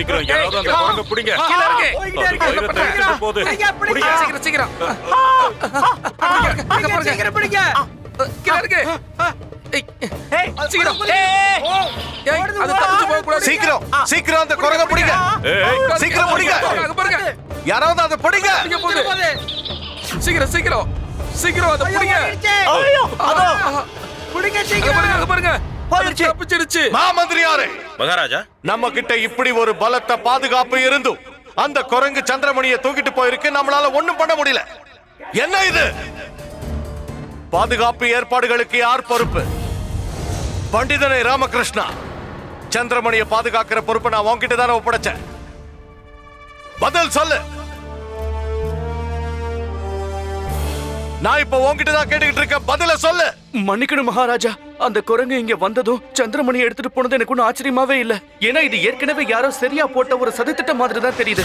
சீக்கிரம் யாராவது அந்த குரங்க பிடிங்க. கீழ இருக்கு. போகுது பிடிங்க சீக்கிரம் சீக்கிரம். சீக்கிரம் பிடிங்க. கீழ இருக்கு. சீக்கிரம். அது தப்பிச்சு போக கூடாது. சீக்கிரம் சீக்கிரம் அந்த குரங்க பிடிங்க. சீக்கிரம் பிடிங்க. பாருங்க யாராவது அதை பிடிங்க. சீக்கிரம் சீக்கிரம். சீக்கிரம் அதை பிடிங்க. பிடிங்க அங்க சீக்கிரம். பாருங்க பாருங்க. போயிடுச்சு. அது தப்பிச்சிடுச்சு மாமந்திரியாரே. மகாராஜா? நம்ம கிட்ட இப்படி ஒரு பலத்த பாதுகாப்பு இருந்தும் அந்த குரங்கு சந்திரமணியை தூக்கிட்டு போயிருக்கு நம்மளால ஒண்ணும் பண்ண முடியல. என்ன இது? பாதுகாப்பு ஏற்பாடுகளுக்கு யார் பொறுப்பு? பண்டிதனை ராமகிருஷ்ணா. சந்திரமணியை பாதுகாக்கிற பொறுப்பை நான் உன்கிட்ட தானே ஒப்படைச்சேன். பதில் சொல்லு. நான் இப்ப உன்கிட்ட தான் கேட்டுக்கிட்டு இருக்கேன். பதில சொல்லு. மன்னிக்கணும் மகாராஜா. அந்த குரங்கு இங்க வந்ததும் சந்திரமணி எடுத்துட்டு போனது எனக்கு ஒன்றும் ஆச்சரியமாவே இல்ல. ஏன்னா இது ஏற்கனவே யாரோ சரியா போட்ட ஒரு சதித்திட்டம் மாதிரி தான் தெரியுது.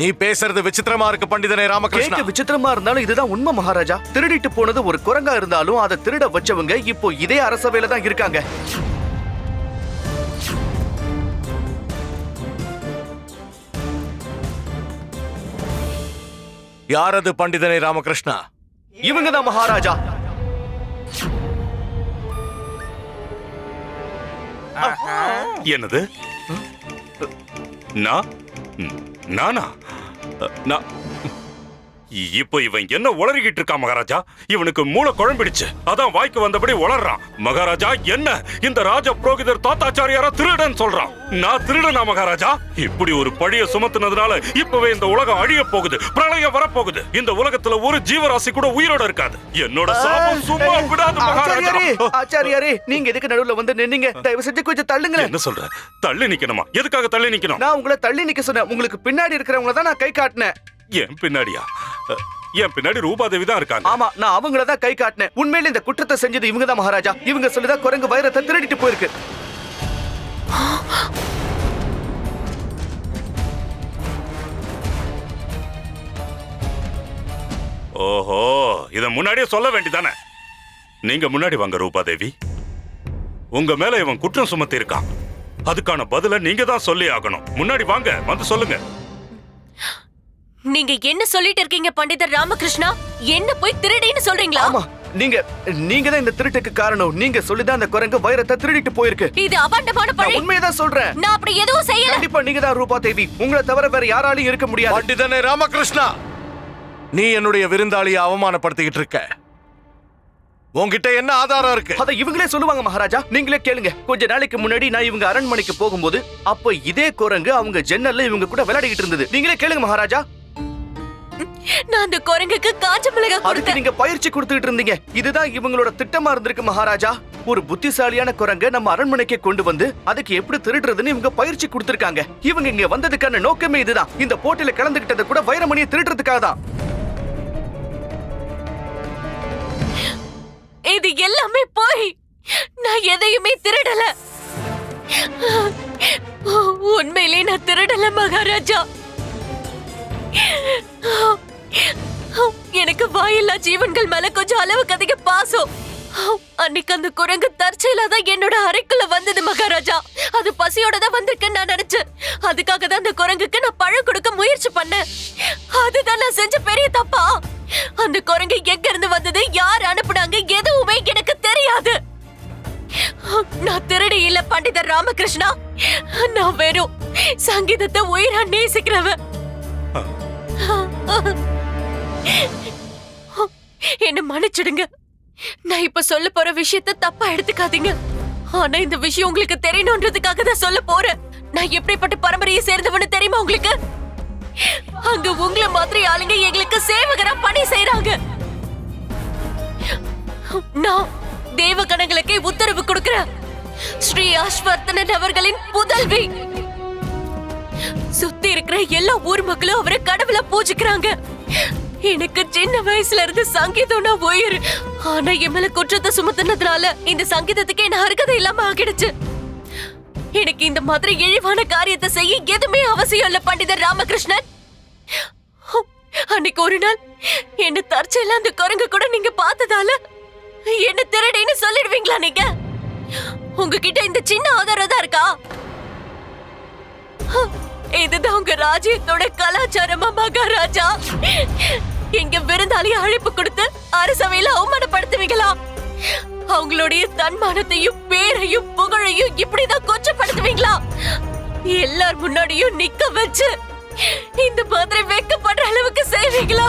நீ பேசுறது விசித்திரமா இருக்கு பண்டிதனை ராமகிருஷ்ணா. கேட்க விசித்திரமா இருந்தாலும் இதுதான் உண்மை மகாராஜா. திருடிட்டு போனது ஒரு குரங்கா இருந்தாலும் அதை திருட வச்சவங்க இப்போ இதே அரசவையில தான் இருக்காங்க. யாரது பண்டிதனை ராமகிருஷ்ணா? இவங்க தான் மகாராஜா. என்னது? நான்? நானா? நான் இப்போ இவன் என்ன உளறிக்கிட்டு இருக்கான் மகாராஜா? இவனுக்கு மூளை குழம்பிடுச்சு. அதான் வாய்க்கு வந்தபடி உளறான் மகாராஜா என்ன? இந்த ராஜ புரோகிதர் தாத்தாச்சாரியாரா திருடன் சொல்றான். நான் திருடனா மகாராஜா? இப்படி ஒரு பழிய சுமத்துனதுனால இப்பவே இந்த உலகம் அழிய போகுது பிரளயம் வரப்போகுது. இந்த உலகத்துல ஒரு ஜீவராசி கூட உயிரோட இருக்காது. என்னோட சாபம் சும்மா விடாது மகாராஜா. ஆச்சாரியாரே நீங்க எதுக்கு நடுவுல வந்து நின்னீங்க? தயவு செஞ்சு கொஞ்சம் தள்ளுங்களேன் என்ன சொல்ற? தள்ளி நிக்கணுமா? எதுக்காக தள்ளி நிக்கணும்? நான் உங்களை தள்ளி நிக்க சொன்னேன். உங்களுக்கு பின்னாடி இருக்கிறவங்கள தான் நான் கை காட்டினேன். என் பின்னாடியா? என் பின்னாடி ரூபாதேவி தான் இருக்காங்க. ஆமா நான் அவங்கள தான் கை காட்டினேன். உண்மையில இந்த குற்றத்தை செஞ்சது இவங்க தான் மகாராஜா. இவங்க சொல்லிதான் குரங்கு வைரத்தை திருடிட்டு போயிருக்கு. ஓஹோ இத முன்னாடியே சொல்ல வேண்டியதானே நீங்க முன்னாடி வாங்க ரூபாதேவி. உங்க மேல இவன் குற்றம் சுமத்தி இருக்கான் அதுக்கான பதில நீங்க தான் சொல்லி ஆகணும். முன்னாடி வாங்க வந்து சொல்லுங்க. நீங்க என்ன சொல்லிட்டு இருக்கீங்க பண்டிதர் ராமகிருஷ்ணா? என்ன போய் திருடின்னு சொல்றீங்களா? ஆமா நீங்க நீங்க தான் இந்த திருட்டுக்கு காரணம். நீங்க சொல்லிதான் அந்த குரங்கு வைரத்தை திருடிட்டு போயிருக்கு. இது அபாண்டமான பழி. உண்மையதான் சொல்றேன். நான் அப்படி எதுவும் செய்யல. கண்டிப்பா நீங்க தான் ரூபா தேவி. உங்களை தவிர வேற யாராலையும் இருக்க முடியாது. பண்டிதனை ராமகிருஷ்ணா! நீ என்னுடைய விருந்தாளியை அவமானப்படுத்திக்கிட்டு இருக்க. உன்கிட்ட என்ன ஆதாரம் இருக்கு? அத இவங்களே சொல்லுவாங்க மகாராஜா. நீங்களே கேளுங்க. கொஞ்ச நாளைக்கு முன்னாடி நான் இவங்க அரண்மனைக்கு போகும்போது அப்ப இதே குரங்கு அவங்க ஜன்னல்ல இவங்க கூட விளையாடிக்கிட்டு இருந்தது. நீங்களே கேளுங்க மகாராஜா. நான் அந்த குரங்குக்கு காஞ்ச மிளகாய் அதுக்கு கொடுத்தேன் நீங்க பயிற்சி கொடுத்துட்டு இருந்தீங்க. இதுதான் இவங்களோட திட்டமா இருந்திருக்கு மகாராஜா. ஒரு புத்திசாலியான குரங்க நம்ம அரண்மனைக்கு கொண்டு வந்து அதுக்கு எப்படி திருடுறதுன்னு இவங்க பயிற்சி கொடுத்திருக்காங்க. இவங்க இங்க வந்ததுக்கான நோக்கமே இதுதான். இந்த போட்டியில கலந்துகிட்டது கூட வைரமணியை திருடுறதுக்காக தான். இது எல்லாமே போய் நான் எதையுமே திருடல. உண்மையிலே நான் திருடல மகாராஜா. எனக்கு வாயில்லா ஜீவன்கள் மேல கொஞ்சம் அளவுக்கு அதிக பாசம். அன்னைக்கு அந்த குரங்கு தற்செயலா தான் என்னோட அறைக்குள்ள வந்தது மகாராஜா. அது பசியோட தான் வந்திருக்குன்னு நான் நினைச்சேன். அதுக்காக தான் அந்த குரங்குக்கு நான் பழம் கொடுக்க முயற்சி பண்ணேன். அதுதான் நான் செஞ்ச பெரிய தப்பா? அந்த குரங்கு எங்க இருந்து வந்தது யார் அனுப்புனாங்க எதுவுமே எனக்கு தெரியாது. நான் திருடி இல்ல பண்டிதர் ராமகிருஷ்ணா. நான் வெறும் சங்கீதத்தை உயிரா நேசிக்கிறவன். என்ன மன்னிச்சிடுங்க. நான் இப்ப சொல்ல போற விஷயத்த தப்பா எடுத்துக்காதீங்க. ஆனா இந்த விஷயம் உங்களுக்கு தெரியணுன்றதுக்காக தான் சொல்ல போறேன். நான் எப்படிப்பட்ட பரம்பரையை சேர்ந்தவனு தெரியுமா உங்களுக்கு? அங்க உங்கள மாதிரி ஆளுங்க எங்களுக்கு சேவகரா பணி செய்யறாங்க நான் தேவகணங்களுக்கே உத்தரவு கொடுக்கிறேன். ஸ்ரீ அஸ்வர்த்தனன் அவர்களின் புதல்வி. சுத்தி இருக்கிற எல்லா ஊர் மக்களும் அவரை கடவுளா பூஜிக்கிறாங்க. எனக்கு சின்ன வயசுல இருந்து சங்கீதம்னா உயிர். ஆனா என் மேல குற்றத்தை சுமத்துனதுனால இந்த சங்கீதத்துக்கு என்ன அருகதை இல்லாம ஆகிடுச்சு. எனக்கு இந்த மாதிரி இழிவான காரியத்தை செய்ய எதுவுமே அவசியம் இல்ல பண்டிதர் ராமகிருஷ்ணன். அன்னைக்கு ஒரு நாள் என்ன தற்செயல அந்த குரங்கு கூட நீங்க பார்த்ததால என்ன திருடின்னு சொல்லிடுவீங்களா நீங்க? உங்ககிட்ட இந்த சின்ன ஆதாரம் தான் இருக்கா? இதுதான் உங்க ராஜ்யத்தோட கலாச்சாரமா மகாராஜா. இங்க விருந்தாளி அழைப்பு கொடுத்து அரசவையில அவமானப்படுத்துவீங்களா? அவங்களுடைய தன்மானத்தையும் பேரையும் புகழையும் இப்படிதான் கொச்சப்படுத்துவீங்களா? எல்லார் முன்னாடியும் நிக்க வச்சு இந்த மாதிரி வெக்கப்படுற அளவுக்கு செய்வீங்களா?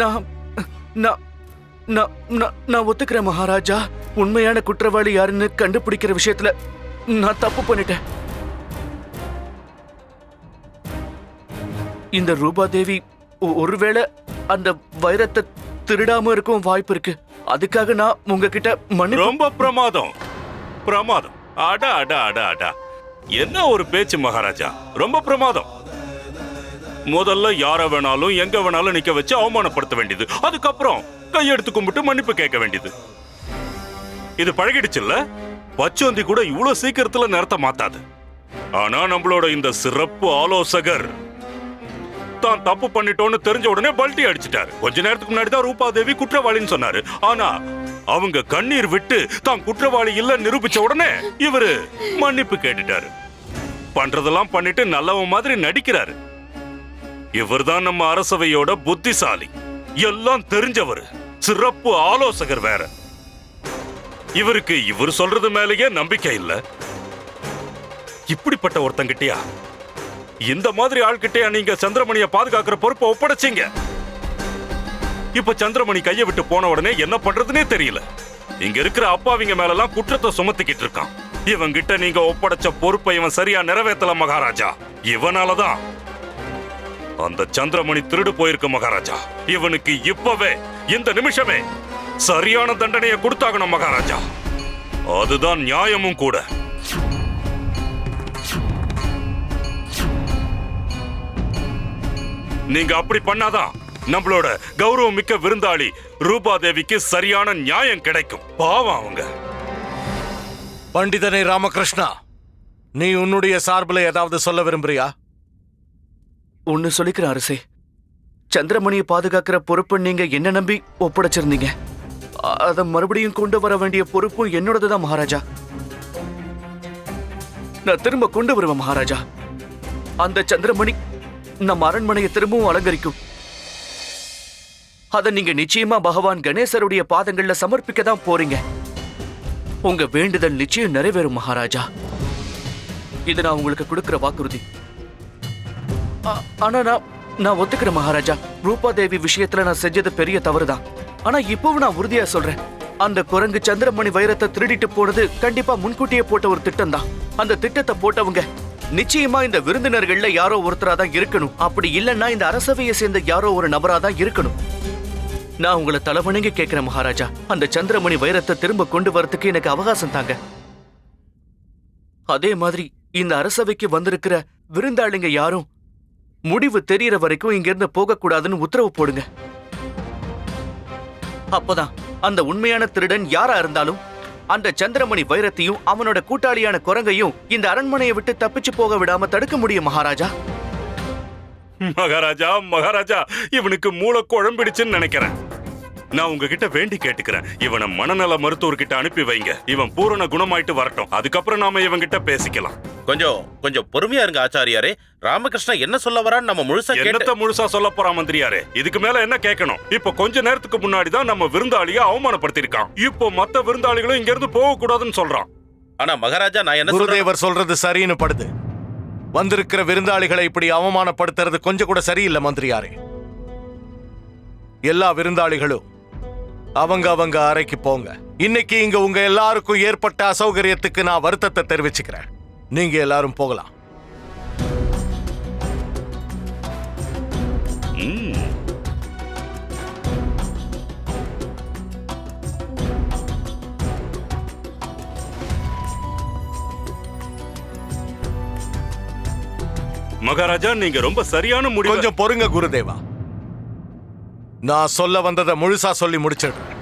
நான் நான் நான் நான் நான் ஒத்துக்கிறேன் மகாராஜா. உண்மையான குற்றவாளி யாருன்னு கண்டுபிடிக்கிற விஷயத்துல நான் தப்பு பண்ணிட்டேன். இந்த ரூபாதேவி ஒருவேளை அந்த வைரத்தை திருடாம இருக்கும் வாய்ப்பு இருக்கு. அதுக்காக நான் உங்ககிட்ட மன்னிப்பு ரொம்ப பிரமாதம். பிரமாதம். அடா அடா அடா அடா. என்ன ஒரு பேச்சு மகாராஜா? ரொம்ப பிரமாதம். முதல்ல யார வேணாலும் எங்க வேணாலும் நிக்க வச்சு அவமானப்படுத்த வேண்டியது. அதுக்கப்புறம் கையெடுத்து கும்பிட்டு மன்னிப்பு கேட்க வேண்டியது. இது பழகிடுச்சுல்ல? பச்சோந்தி கூட இவ்வளவு சீக்கிரத்துல நேரத்தை மாத்தாது. ஆனா நம்மளோட இந்த சிறப்பு ஆலோசகர் தான் தப்பு பண்ணிட்டோன்னு தெரிஞ்ச உடனே பல்ட்டி அடிச்சிட்டாரு. கொஞ்ச நேரத்துக்கு முன்னாடி தான் ரூபாதேவி குற்றவாளின்னு சொன்னாரு. ஆனா அவங்க கண்ணீர் விட்டு தான் குற்றவாளி இல்ல நிரூபிச்ச உடனே இவரு மன்னிப்பு கேட்டுட்டாரு. பண்றதெல்லாம் பண்ணிட்டு நல்லவன் மாதிரி நடிக்கிறாரு. இவர்தான் நம்ம அரசவையோட புத்திசாலி. எல்லாம் தெரிஞ்சவர். சிறப்பு ஆலோசகர் வேற. இவருக்கு இவர் சொல்றது மேலேயே நம்பிக்கை இல்ல. இப்படிப்பட்ட ஒருத்தங்கிட்டயா? இந்த மாதிரி ஆள்கிட்டயா நீங்க சந்திரமணியை பாதுகாக்கிற பொறுப்பை ஒப்படைச்சீங்க? இப்ப சந்திரமணி கையை விட்டு போன உடனே என்ன பண்றதுன்னே தெரியல. இங்க இருக்கிற அப்பாவிங்க மேலெல்லாம் குற்றத்தை சுமத்திக்கிட்டு இருக்கான். இவங்கிட்ட நீங்க ஒப்படைச்ச பொறுப்பை இவன் சரியா நிறைவேத்தல மகாராஜா. இவனாலதான் அந்த சந்திரமணி திருடு போயிருக்க மகாராஜா. இவனுக்கு இப்பவே இந்த நிமிஷமே சரியான தண்டனையை கொடுத்தாகணும் மகாராஜா. அதுதான் நியாயமும் கூட. நீங்க அப்படி பண்ணாதான் நம்மளோட கௌரவம் மிக்க விருந்தாளி ரூபாதேவிக்கு சரியான நியாயம் கிடைக்கும். பாவம் அவங்க. பண்டிதனை ராமகிருஷ்ணா நீ உன்னுடைய சார்பில் ஏதாவது சொல்ல விரும்புறியா? ஒன்னு சொல்லிக்கிறேன் அரசே. சந்திரமணியை பாதுகாக்கிற பொறுப்பை நீங்க என்ன நம்பி ஒப்படைச்சிருந்தீங்க? அதை மறுபடியும் கொண்டு வர வேண்டிய பொறுப்பும் என்னோடதுதான் மகாராஜா. நான் திரும்ப கொண்டு வருவேன் மகாராஜா. அந்த சந்திரமணி நம்ம அரண்மனையை திரும்பவும் அலங்கரிக்கும். அதை நீங்க நிச்சயமா பகவான் கணேசருடைய பாதங்கள்ல சமர்ப்பிக்க தான் போறீங்க. உங்க வேண்டுதல் நிச்சயம் நிறைவேறும் மகாராஜா. இது நான் உங்களுக்கு கொடுக்கிற வாக்குறுதி. ஆனா நான் நான் ஒத்துக்கிறேன் மகாராஜா. ரூபா தேவி விஷயத்துல நான் செஞ்சது பெரிய தவறுதான். ஆனா இப்பவும் நான் உறுதியா சொல்றேன். அந்த குரங்கு சந்திரமணி வைரத்தை திருடிட்டு போனது கண்டிப்பா முன்கூட்டியே போட்ட ஒரு திட்டம் தான் அந்த திட்டத்தை போட்டவங்க நிச்சயமா இந்த விருந்தினர்கள்ல யாரோ ஒருத்தரா தான் இருக்கணும். அப்படி இல்லைன்னா இந்த அரசவையை சேர்ந்த யாரோ ஒரு நபரா தான் இருக்கணும். நான் உங்களை தலைவணங்கி கேட்கிறேன் மகாராஜா. அந்த சந்திரமணி வைரத்தை திரும்ப கொண்டு வரதுக்கு எனக்கு அவகாசம் தாங்க. அதே மாதிரி இந்த அரசவைக்கு வந்திருக்கிற விருந்தாளிங்க யாரும் முடிவு தெரியற வரைக்கும் இங்க இருந்து போக கூடாதுன்னு உத்தரவு போடுங்க. அப்பதான் அந்த உண்மையான திருடன் யாரா இருந்தாலும் அந்த சந்திரமணி வைரத்தையும் அவனோட கூட்டாளியான குரங்கையும் இந்த அரண்மனையை விட்டு தப்பிச்சு போக விடாம தடுக்க முடியும் மகாராஜா. மகாராஜா மகாராஜா இவனுக்கு மூளை குழம்பிடுச்சுன்னு நினைக்கிறேன். நான் உங்ககிட்ட வேண்டி கேட்டுக்கிறேன். இவனை மனநல மருத்துவர்கிட்ட அனுப்பி வைங்க. இவன் பூரண குணமாயிட்டு வரட்டும். அதுக்கப்புறம் நாம இவன்கிட்ட பேசிக்கலாம். கொஞ்சம் கொஞ்சம் பொறுமையா இருங்க ஆச்சாரியாரே. ராமகிருஷ்ணன் என்ன சொல்ல வரான்னு நம்ம முழுசா கேட்டு என்னத்த முழுசா சொல்ல போறான் மந்திரியாரே? இதுக்கு மேல என்ன கேட்கணும்? இப்ப கொஞ்ச நேரத்துக்கு முன்னாடி தான் நம்ம விருந்தாளிய அவமானப்படுத்திருக்கான் இப்போ மத்த விருந்தாளிகளும் இங்க இருந்து போக கூடாதுன்னு சொல்றான். ஆனா மகாராஜா நான் என்ன சொல்றேன்? குருதேவர் சொல்றது சரின்னு படுது. வந்திருக்கிற விருந்தாளிகளை இப்படி அவமானப்படுத்துறது கொஞ்சம் கூட சரியில்லை மந்திரியாரே. எல்லா விருந்தாளிகளும் அவங்க அவங்க அறைக்கு போங்க. இன்னைக்கு இங்க உங்க எல்லாருக்கும் ஏற்பட்ட அசௌகரியத்துக்கு நான் வருத்தத்தை தெரிவிச்சுக்கிறேன். நீங்க எல்லாரும் போகலாம். மகாராஜா நீங்க ரொம்ப சரியான முடிவு. கொஞ்சம் பொறுங்க குருதேவா. நான் சொல்ல வந்ததை முழுசா சொல்லி முடிச்சிடுறேன்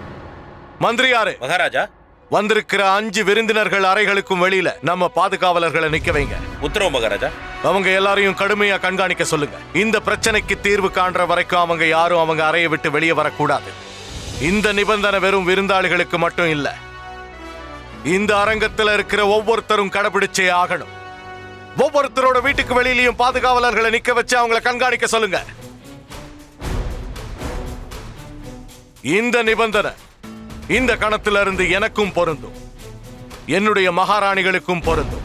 மந்திரியாரே மகாராஜா. வந்திருக்கிற அஞ்சு விருந்தினர்கள் அறைகளுக்கும் வெளியில நம்ம பாதுகாவலர்களை நிக்க வைங்க. உத்தரவு மகாராஜா. அவங்க எல்லாரையும் கடுமையா கண்காணிக்க சொல்லுங்க. இந்த பிரச்சனைக்கு தீர்வு காண்ற வரைக்கும் அவங்க யாரும் அவங்க அறையை விட்டு வெளியே வரக்கூடாது. இந்த நிபந்தனை வெறும் விருந்தாளிகளுக்கு மட்டும் இல்ல. இந்த அரங்கத்துல இருக்கிற ஒவ்வொருத்தரும் கடைபிடிச்சே ஆகணும். ஒவ்வொருத்தரோட வீட்டுக்கு வெளியிலயும் பாதுகாவலர்களை நிக்க வச்சு அவங்கள கண்காணிக்க சொல்லுங்க. இந்த நிபந்தனை இந்த கணத்துல இருந்து எனக்கும் பொருந்தும். என்னுடைய மகாராணிகளுக்கும் பொருந்தும்.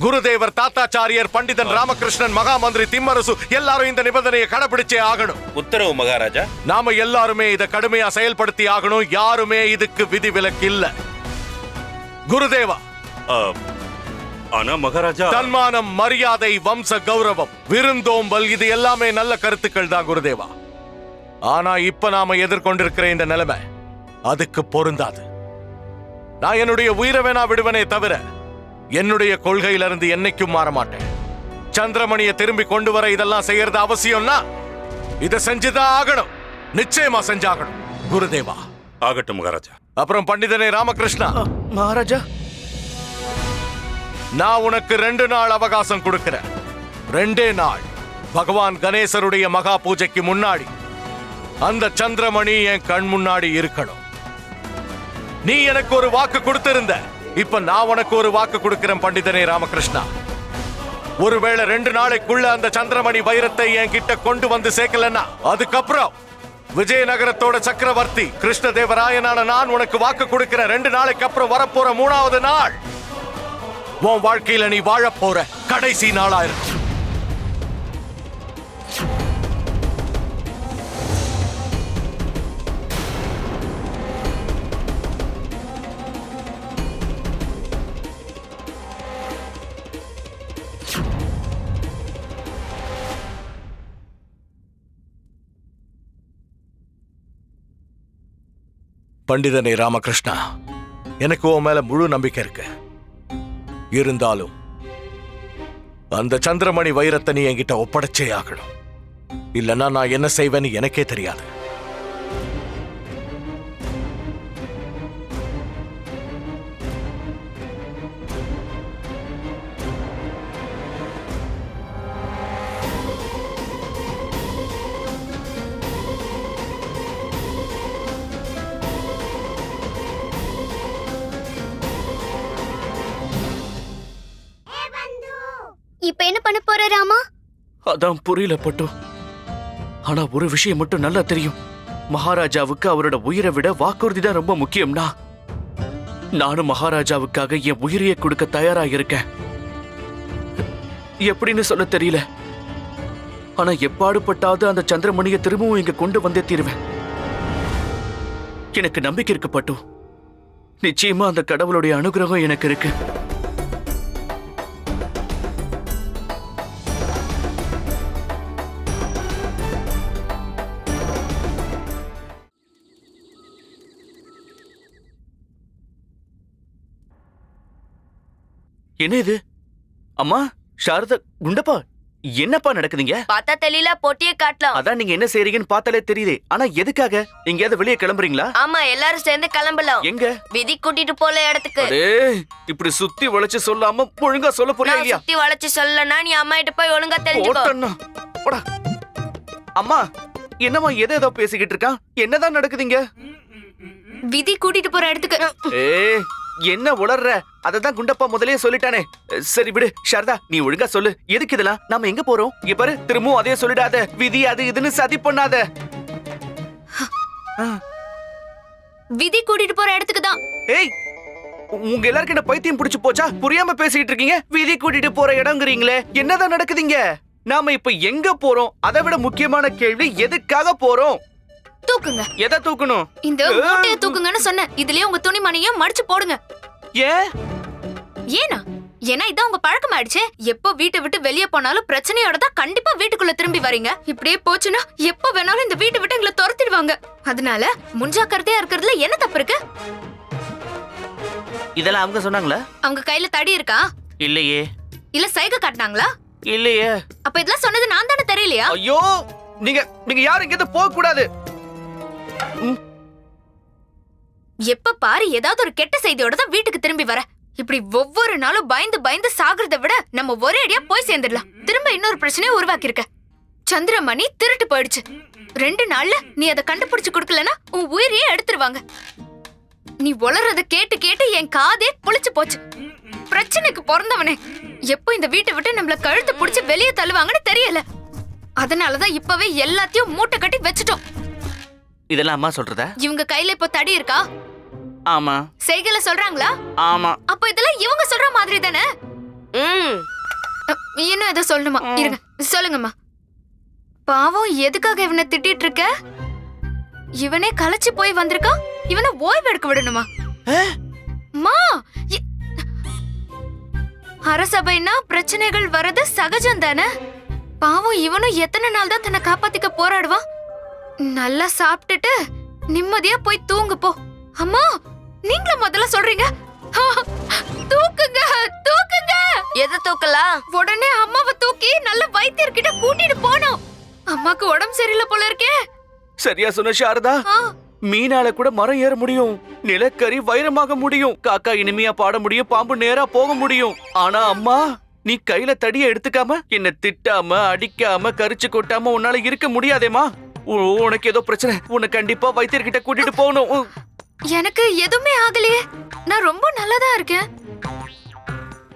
குருதேவர் தாத்தாச்சாரியர் பண்டிதன் ராமகிருஷ்ணன் மகாமந்திரி திம்மரசு எல்லாரும் இந்த நிபந்தனையை கடைபிடிச்சே ஆகணும். உத்தரவு மகாராஜா. நாம எல்லாருமே இதை கடுமையா செயல்படுத்தி ஆகணும். யாருமே இதுக்கு விதிவிலக்கு இல்ல குருதேவா. ஆனா மகாராஜா. தன்மானம் மரியாதை வம்ச கௌரவம் விருந்தோம்பல் இது எல்லாமே நல்ல கருத்துக்கள் தான் குருதேவா. ஆனா இப்ப நாம எதிர்கொண்டிருக்கிற இந்த நிலைமை அதுக்கு பொருந்தாது. நான் என்னுடைய உயிரை வேணா விடுவனே தவிர என்னுடைய கொள்கையிலிருந்து என்னைக்கும் மாற மாட்டேன். சந்திரமணியை திரும்பி கொண்டு வர இதெல்லாம் செய்யறது அவசியம்னா இதை செஞ்சுதான் ஆகணும். நிச்சயமா செஞ்சாகணும். குருதேவா. ஆகட்டும் மகாராஜா. அப்புறம் பண்டிதனே ராமகிருஷ்ணா. மகாராஜா. நான் உனக்கு ரெண்டு நாள் அவகாசம் கொடுக்கிறேன். ரெண்டே நாள். பகவான் கணேசருடைய மகா பூஜைக்கு முன்னாடி. அந்த சந்திரமணி என் கண் முன்னாடி இருக்கணும். நீ எனக்கு ஒரு வாக்கு கொடுத்திருந்த. இப்ப நான் உனக்கு ஒரு வாக்கு கொடுக்கிறேன் பண்டிதனே ராமகிருஷ்ணா. ஒருவேளை ரெண்டு நாளைக்குள்ள அந்த சந்திரமணி வைரத்தை என் கிட்ட கொண்டு வந்து சேர்க்கலன்னா அதுக்கப்புறம் விஜயநகரத்தோட சக்கரவர்த்தி கிருஷ்ணதேவராயனான நான் உனக்கு வாக்கு கொடுக்கிறேன். ரெண்டு நாளைக்கு அப்புறம் வரப்போற மூணாவது நாள். உன் வாழ்க்கையில நீ வாழப்போற கடைசி நாளா பண்டிதனை ராமகிருஷ்ணா எனக்கு உன் மேல முழு நம்பிக்கை இருக்கு. இருந்தாலும் அந்த சந்திரமணி வைரத்தை நீ என்கிட்ட ஒப்படைச்சே ஆகணும். இல்லைன்னா நான் என்ன செய்வேன்னு எனக்கே தெரியாது. போற ராமா? அதான் புரியல பட்டு. ஆனா ஒரு விஷயம் மட்டும் நல்லா தெரியும். மகாராஜாவுக்கு அவரோட உயிரை விட வாக்குறுதி தான் ரொம்ப முக்கியம்னா. நானும் மகாராஜாவுக்காக என் உயிரையே கொடுக்க தயாரா இருக்கேன் எப்படின்னு சொல்ல தெரியல. ஆனா எப்பாடுபட்டாவது அந்த சந்திரமணியை திரும்பவும் இங்க கொண்டு வந்தே தீருவேன். எனக்கு நம்பிக்கை இருக்கு பட்டு. நிச்சயமா அந்த கடவுளுடைய அனுகிரகம் எனக்கு இருக்கு. என்ன இது அம்மா சாரதா குண்டப்பா என்னப்பா நடக்குதுங்க? பார்த்தா தெரியல பொட்டிய காட்டலாம். அதான் நீங்க என்ன செய்றீங்கன்னு பார்த்தாலே தெரியுதே. ஆனா எதுக்காக? எங்கேயாவது வெளியே கிளம்புறீங்களா? ஆமா எல்லாரும் சேர்ந்து கிளம்பலாம். எங்க? விதி கூட்டிட்டு போல இடத்துக்கு. இப்படி சுத்தி வளைச்சு சொல்லாம ஒழுங்கா சொல்ல போறியா நான் இல்லையா சுத்தி வளைச்சு சொல்லனா நீ அம்மா கிட்ட போய் ஒழுங்கா தெரிஞ்சுக்கோ. போட்டண்ணா. போடா. அம்மா என்னம்மா எதை ஏதோ பேசிக்கிட்டு இருக்கான்? என்னதான் நடக்குதுங்க? விதி கூட்டிட்டு போற இடத்துக்கு. என்ன உளர்ற? அததான் குண்டப்பா முதல்லயே சொல்லிட்டானே. சரி விடு சாரதா நீ ஒழுங்கா சொல்லு. எதுக்கு இதெல்லாம்? நாம எங்க போறோம்? இங்க பாரு திரும்பவும் அதே சொல்லிடாத. விதி அது இதுன்னு சதி பண்ணாத. விதி கூட்டிட்டு போற இடத்துக்கு தான். ஏய் உங்க எல்லாருக்கும் என்ன பைத்தியம் பிடிச்சு போச்சா? புரியாம பேசிட்டு இருக்கீங்க? வீதி கூட்டிட்டு போற இடங்கிறீங்களே என்னதான் நடக்குதுங்க நாம இப்ப எங்க போறோம்? அதை விட முக்கியமான கேள்வி எதுக்காக போறோம்? தூக்குங்க. எதை தூக்கணும்? இந்த மூட்டைய தூக்குங்கன்னு சொன்னேன். இதுலயே உங்க துணிமணியும் மடிச்சு போடுங்க. ஏன் ஏனா ஏன்னா இதான் உங்க பழக்கம் ஆயிடுச்சு எப்போ வீட்டை விட்டு வெளியே போனாலும் பிரச்சனையோட தான் கண்டிப்பா வீட்டுக்குள்ள திரும்பி வரீங்க. இப்படியே போச்சுன்னா எப்போ வேணாலும் இந்த வீட்டை விட்டு எங்களை துரத்திடுவாங்க. அதனால முன்ஜாக்கிரதையா இருக்கிறதுல என்ன தப்பு இருக்கு? இதெல்லாம் அவங்க சொன்னாங்களா? அவங்க கையில தடி இருக்கா? இல்லையே. இல்ல சைகை காட்டினாங்களா? இல்லையே. அப்ப இதெல்லாம் சொன்னது நான் தானே தெரியலையா? ஐயோ! நீங்க நீங்க யாரும் இங்க போக கூடாது எப்ப பாரு ஏதாவது ஒரு கெட்ட செய்தியோட தான் வீட்டுக்கு திரும்பி வர. இப்படி ஒவ்வொரு நாளும் பயந்து பயந்து சாகுறத விட நம்ம ஒரே அடியா போய் சேர்ந்துடலாம். திரும்ப இன்னொரு பிரச்சனையை உருவாக்கி இருக்க சந்திரமணி திருட்டு போயிடுச்சு. ரெண்டு நாள்ல நீ அதை கண்டுபிடிச்சு கொடுக்கலனா உன் உயிரையே எடுத்துருவாங்க. நீ உளறத கேட்டு கேட்டு என் காதே புளிச்சு போச்சு. பிரச்சனைக்கு பிறந்தவனே. எப்போ இந்த வீட்டை விட்டு நம்மள கழுத்து புடிச்சு வெளியே தள்ளுவாங்கன்னு தெரியல. அதனாலதான் இப்பவே எல்லாத்தையும் மூட்டை கட்டி வச்சுட்டோம். இதெல்லாம் அம்மா சொல்றதா? இவங்க கையில இப்போ தடி இருக்கா? ஆமா. செய்கல சொல்றாங்களா? ஆமா. அப்ப இதெல்லாம் இவங்க சொல்ற மாதிரி தானே? ம். இன்னும் ஏதோ சொல்லணுமா? இருங்க. சொல்லுங்கம்மா. பாவம் எதுக்காக இவனை திட்டிட்டு இருக்க? இவனே களைச்சு போய் வந்திருக்கான் இவனை ஓய்வு எடுக்க விடணுமா மா! இ- அரசபைனா பிரச்சனைகள் வரது சகஜம் தானே? பாவம் இவனும் எத்தனை நாள் தான் தன்னை காப்பாத்திக்க போராடுவான்? நல்லா சாப்பிட்டுட்டு நிம்மதியா போய் தூங்கு போ. அம்மா நீங்களும் முதல்ல சொல்றீங்க? தூக்குங்க தூக்குங்க. எதை தூக்கலாம் உடனே அம்மாவை தூக்கி நல்ல வைத்தியர்கிட்ட கூட்டிட்டு போனோம். அம்மாக்கு உடம்பு சரியில்லை போல இருக்கே. சரியா சொன்ன சாரதா? ஆ, மீனால கூட மரம் ஏற முடியும். நிலக்கரி வைரமாக முடியும். காக்கா இனிமையா பாட முடியும். பாம்பு நேரா போக முடியும். ஆனா அம்மா நீ கையில தடிய எடுத்துக்காம என்ன திட்டாம அடிக்காம கரிச்சு கொட்டாம உன்னால இருக்க முடியாதேமா உனக்கு ஏதோ பிரச்சனை. உன்னை கண்டிப்பா வைத்தியர்கிட்ட கூட்டிட்டு போகணும். எனக்கு எதுவுமே ஆகலையே. நான் ரொம்ப நல்லதா இருக்கேன்.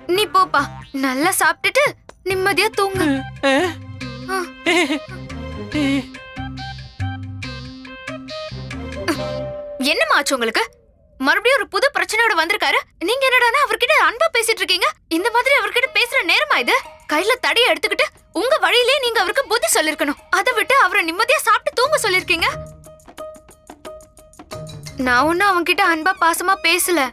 நீ போப்பா. நல்லா சாப்பிட்டுட்டு நிம்மதியா தூங்கு. ஆ. என்னம்மா ஆச்சு உங்களுக்கு? மறுபடியும் ஒரு புது பிரச்சனையோட வந்திருக்காரு. நீங்க என்னடானா அவர்கிட்ட அன்பா பேசிட்டு இருக்கீங்க. இந்த மாதிரி அவர்கிட்ட பேசுற நேரமா இது? கையில தடிய எடுத்துக்கிட்டு உங்க வழியிலே நீங்க அவருக்கு புத்தி சொல்லிருக்கணும். அதை விட்டு அவரை நிம்மதியா சாப்பிட்டு தூங்க சொல்லிருக்கீங்க. நான் ஒன்னும் அவன்கிட்ட அன்பா பாசமா பேசல.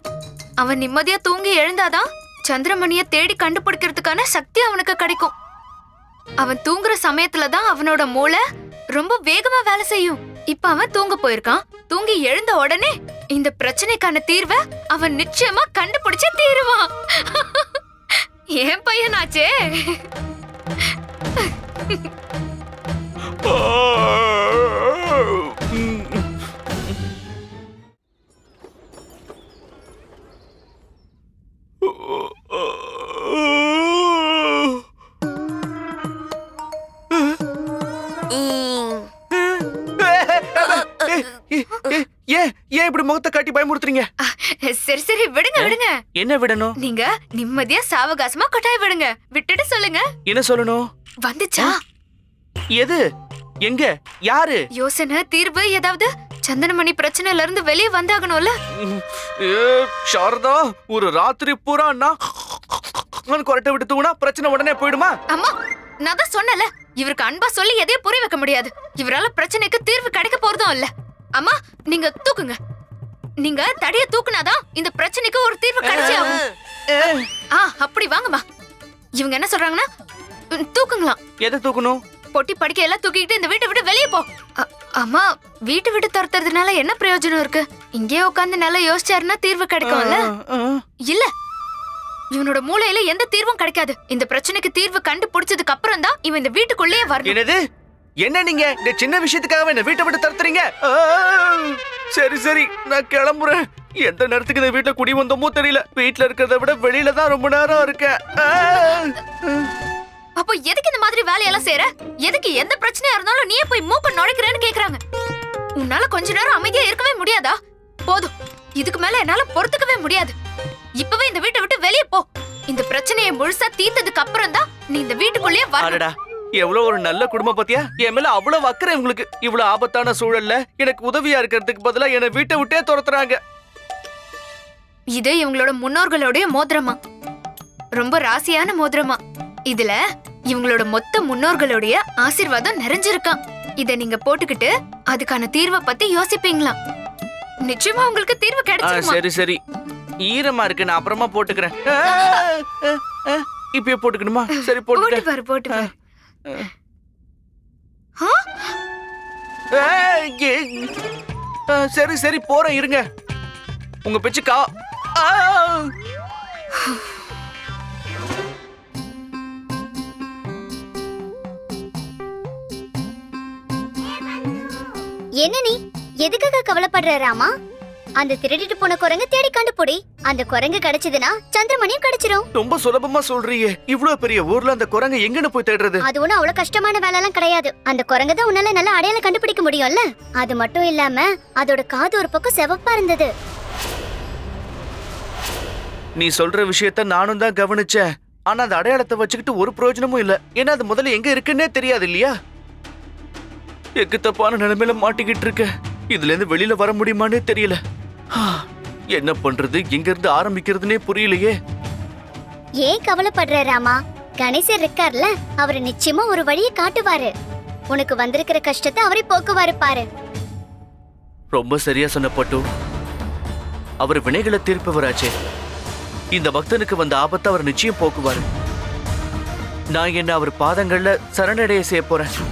அவன் நிம்மதியா தூங்கி எழுந்தாதான் சந்திரமணிய தேடி கண்டுபிடிக்கிறதுக்கான சக்தி அவனுக்கு கிடைக்கும். அவன் தூங்குற சமயத்துல தான் அவனோட மூளை ரொம்ப வேகமா வேலை செய்யும். இப்ப அவன் தூங்க போயிருக்கான். தூங்கி எழுந்த உடனே இந்த பிரச்சனைக்கான தீர்வை அவன் நிச்சயமா கண்டுபிடிச்ச தீருவான். ஏன் பையனாச்சே. ஏன் ஏன் இப்படி முகத்தை காட்டி பயமுறுத்துறீங்க சரி சரி விடுங்க விடுங்க என்ன விடணும் நீங்க நிம்மதியா சாவகாசமா கொட்டாய் விடுங்க விட்டுட்டு சொல்லுங்க என்ன சொல்லணும் வந்துச்சா? எது? எங்க? யாரு? யோசனை தீர்வு ஏதாவது? சந்தனமணி பிரச்சனையில இருந்து வெளியே வந்தாகணும்ல? சாரதா ஒரு ராத்திரி பூரா நான் கொரட்டை விட்டு தூங்கினா பிரச்சனை உடனே போயிடுமா? அம்மா நான் தான் சொன்னல இவருக்கு அன்பா சொல்லி எதையும் புரிய வைக்க முடியாது. இவரால பிரச்சனைக்கு தீர்வு கிடைக்க போறதும் இல்ல. அம்மா நீங்க தூக்குங்க. நீங்க தடிய தூக்குனாதான் இந்த பிரச்சனைக்கு ஒரு தீர்வு கிடைச்சே ஆகும் ஆ அப்படி வாங்கம்மா. இவங்க என்ன சொல்றாங்கன்னா தூக்குங்களாம். எதை தூக்கணும்? பொட்டி படிக்க எல்லாம் தூக்கிட்டு இந்த வீட்டை விட்டு வெளியே போ. அம்மா வீட்டை விட்டு துரத்துறதுனால என்ன பிரயோஜனம் இருக்கு? இங்கேயே உட்காந்து நல்லா யோசிச்சாருன்னா தீர்வு கிடைக்கும்ல. இல்ல. இவனோட மூளையில எந்த தீர்வும் கிடைக்காது. இந்த பிரச்சனைக்கு தீர்வு கண்டுபிடிச்சதுக்கு அப்புறம் தான் இவன் இந்த வீட்டுக்குள்ளேயே வரணும். என்னது? என்ன நீங்க? இந்த சின்ன விஷயத்துக்காக என்ன வீட்டை விட்டு தடுத்துறீங்க ஆ, சரி சரி நான் கிளம்புறேன். எந்த நேரத்துக்கு இந்த வீட்டை குடி வந்தோமோ தெரியல. வீட்ல இருக்கிறத விட வெளியில தான் ரொம்ப நேரம் இருக்கேன். அப்போ எதுக்கு இந்த மாதிரி வேலையெல்லாம் செய்யற எதுக்கு எந்த பிரச்சனையா இருந்தாலும் நீயே போய் மூக்க நுழைக்கிறேன்னு கேக்குறாங்க. உன்னால கொஞ்ச நேரம் அமைதியா இருக்கவே முடியாதா? போதும். இதுக்கு மேல என்னால பொறுத்துக்கவே முடியாது. இப்பவே இந்த வீட்டை விட்டு வெளியே போ. இந்த பிரச்சனையை முழுசா தீர்த்ததுக்கு அப்புறம் தான் நீ இந்த வீட்டுக்குள்ளேயே அடடா எவ்வளவு ஒரு நல்ல குடும்பம் பத்தியா? என் மேல அவ்வளவு அக்கறை உங்களுக்கு. இவ்வளவு ஆபத்தான சூழல்ல எனக்கு உதவியா இருக்கிறதுக்கு பதிலா என்னை வீட்டை விட்டே துரத்துறாங்க. இது இவங்களோட முன்னோர்களுடைய மோதிரமா? ரொம்ப ராசியான மோதிரமா? இதுல இவங்களோட மொத்த முன்னோர்களுடைய ஆசீர்வாதம் நிறைஞ்சிருக்காம். இத நீங்க போட்டுக்கிட்டு அதுக்கான தீர்வை பத்தி யோசிப்பீங்களாம் நிச்சயமா உங்களுக்கு தீர்வு ஆ, கிடைச்சிருமா? சரி சரி. ஈரமா இருக்கு நான் அப்புறமா போட்டுக்கிறேன். ஆ, ஆ, ஆ, இப்பயே போட்டுக்கணுமா? சரி போட்டு போட்டுக்கிறேன் பாரு போட்டு பாரு ஆ? ஆ, ஏ, ஆ, சரி சரி போறேன் இருங்க. உங்க பேச்சு கா ஆ. என்ன நீ? எதுக்காக கவலைப்படுற ராமா? அந்த திருடிட்டு போன குரங்கு தேடி கண்டுபிடி. அந்த குரங்கு கிடைச்சதுன்னா சந்திரமணியும் கிடைச்சிரும். ரொம்ப சுலபமா சொல்றியே இவ்வளவு பெரிய ஊர்ல அந்த குரங்கை எங்கன்னு போய் தேடுறது? அது ஒண்ணும் அவ்வளவு கஷ்டமான வேலை எல்லாம் கிடையாது. அந்த குரங்கு தான் உன்னால நல்ல அடையாளம் கண்டுபிடிக்க முடியும்ல? அது மட்டும் இல்லாம அதோட காது ஒரு பக்கம் சிவப்பா இருந்தது. நீ சொல்ற விஷயத்த நானும் தான் கவனிச்சேன். ஆனா அந்த அடையாளத்தை வச்சுக்கிட்டு ஒரு பிரயோஜனமும் இல்ல. ஏன்னா அது முதல்ல எங்க இருக்குன்னே தெரியாது இல்லையா? எக்கு தப்பான நிலைமையில மாட்டிக்கிட்டு இருக்க. இதுல இருந்து வெளியில வர முடியுமானே தெரியல. என்ன பண்றது? எங்க இருந்து ஆரம்பிக்கிறதுனே புரியலையே. ஏன் கவலைப்படுற ராமா? கணேசர் இருக்கார்ல அவர் நிச்சயமா ஒரு வழியை காட்டுவாரு. உனக்கு வந்திருக்கிற கஷ்டத்தை அவரே போக்குவாரு பாரு. ரொம்ப சரியா சொன்ன பட்டு. அவர் வினைகளை தீர்ப்பவராச்சே. இந்த பக்தனுக்கு வந்த ஆபத்தை அவர் நிச்சயம் போக்குவாரு. நான் என்ன அவர் பாதங்கள்ல சரணடைய செய்ய போறேன்?